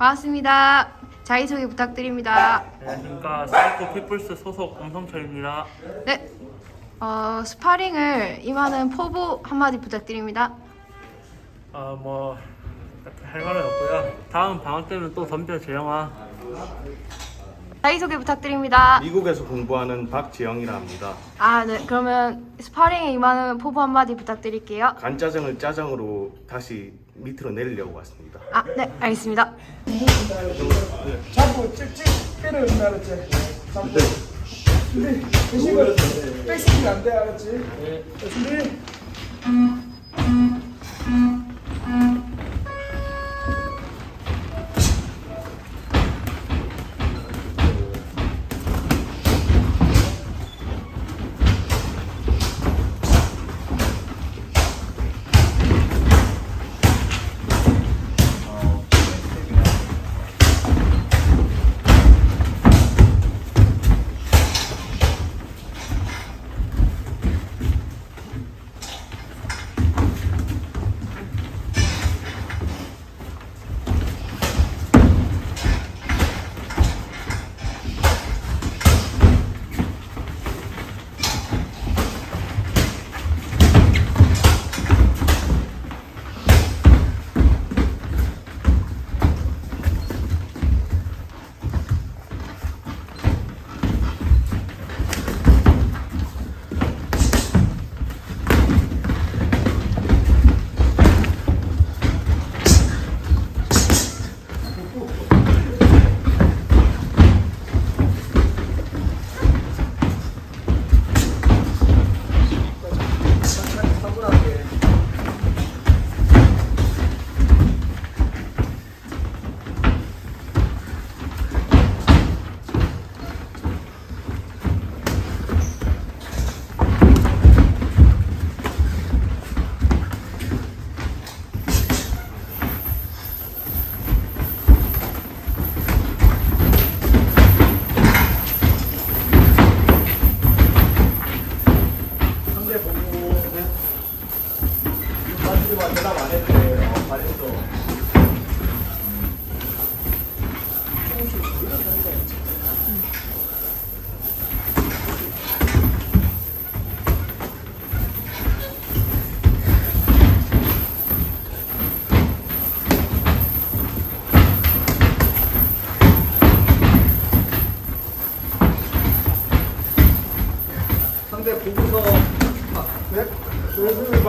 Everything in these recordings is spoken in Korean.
반갑습니다. 자기소개 부탁드립니다. 안녕하십니까 사이코 피플스 소속 엄성철입니다. 네. 어, 스파링을 임하는 포부 한마디 부탁드립니다. 아뭐 할 말은 없고요. 다음 방학 때는 또 덤벼 재영아. 자기소개 부탁드립니다. 미국에서 공부하는 박지영이라 합니다. 아, 네. 그러면 스파링에 임하는 포부 한마디 부탁드릴게요. 간짜장을 짜장으로 다시 밑으로 내리려고 왔습니다. 아, 네. 알겠습니다. 자꾸 찍찍 때려준다 알았지? 자꾸 준비 대신은 백스윙 안돼 알았지? 준비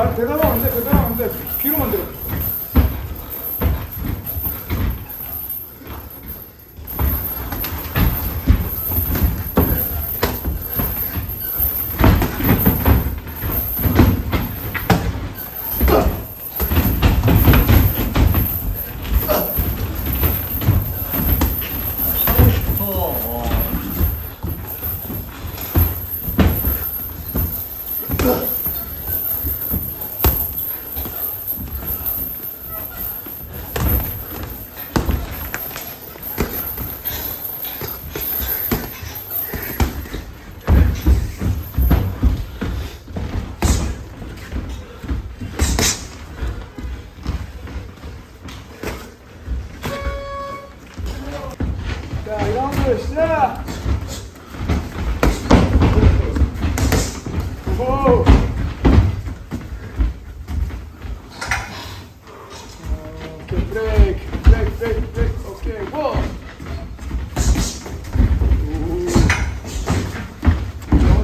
대답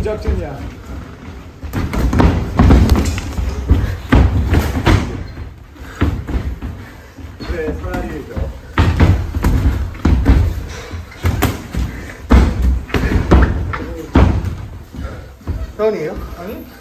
오. 좋은 작전이야. 그래, 사나이 해줘. 현이에요? 아니?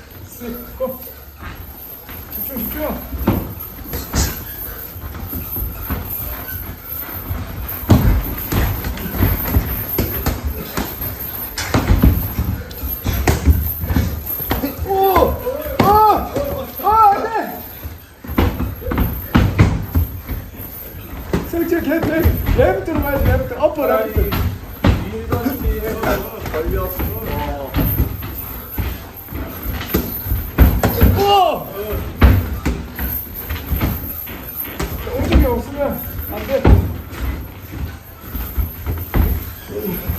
이제 걔 배, 레프트로 가야지 레프트 어퍼 레프트 우와! 오른쪽이 없으면 안돼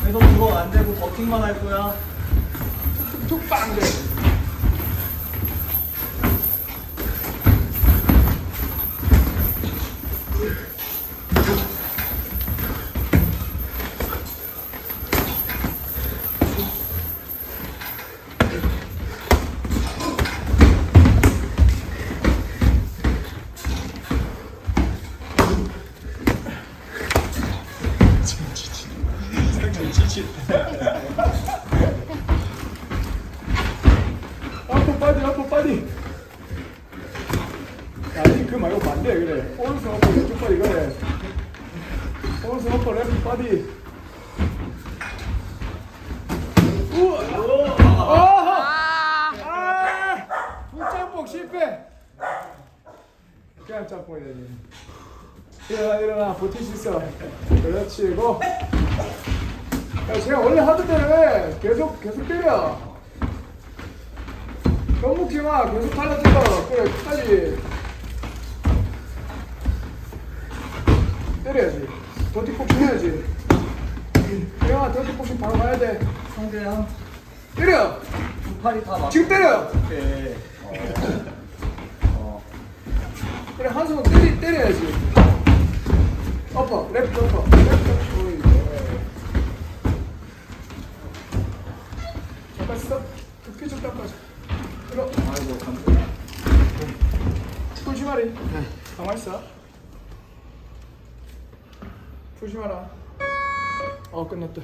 계속 그거 안 되고 버팅만 할 거야 쭉 빵! 돼. 앞으로 빠디 앞으로 빠디 아니 그 말고 반대 그래. 오른손 앞으로 왼쪽 빠디 그래. 오른손 앞으로 레프트 빠디 우와! 아! 아! 불짬뽕 실패. 그냥 짬뽕이 되지 일어나 일어나. 버틸 수 있어. 그렇지 고 야, 제가 원래 하던 대로 해 계속 계속 때려 껌먹지 마. 계속 달라뜨려. 그래, 끝까지. 때려야지. 더티폭싱 해야지. 영아, 더티폭싱 바로 가야 돼. 상대야. 때려! 두 팔이 다 맞. 지금 때려! 게 어. 그래, 한 손은 때리, 때려야지. 엎어. 랩트 엎어. 오이. 잠깐 두께 좀 닦아줘. 들어. 아이고 감사합니다. 조심하래. 가만 있어. 조심하라. 어 끝났다.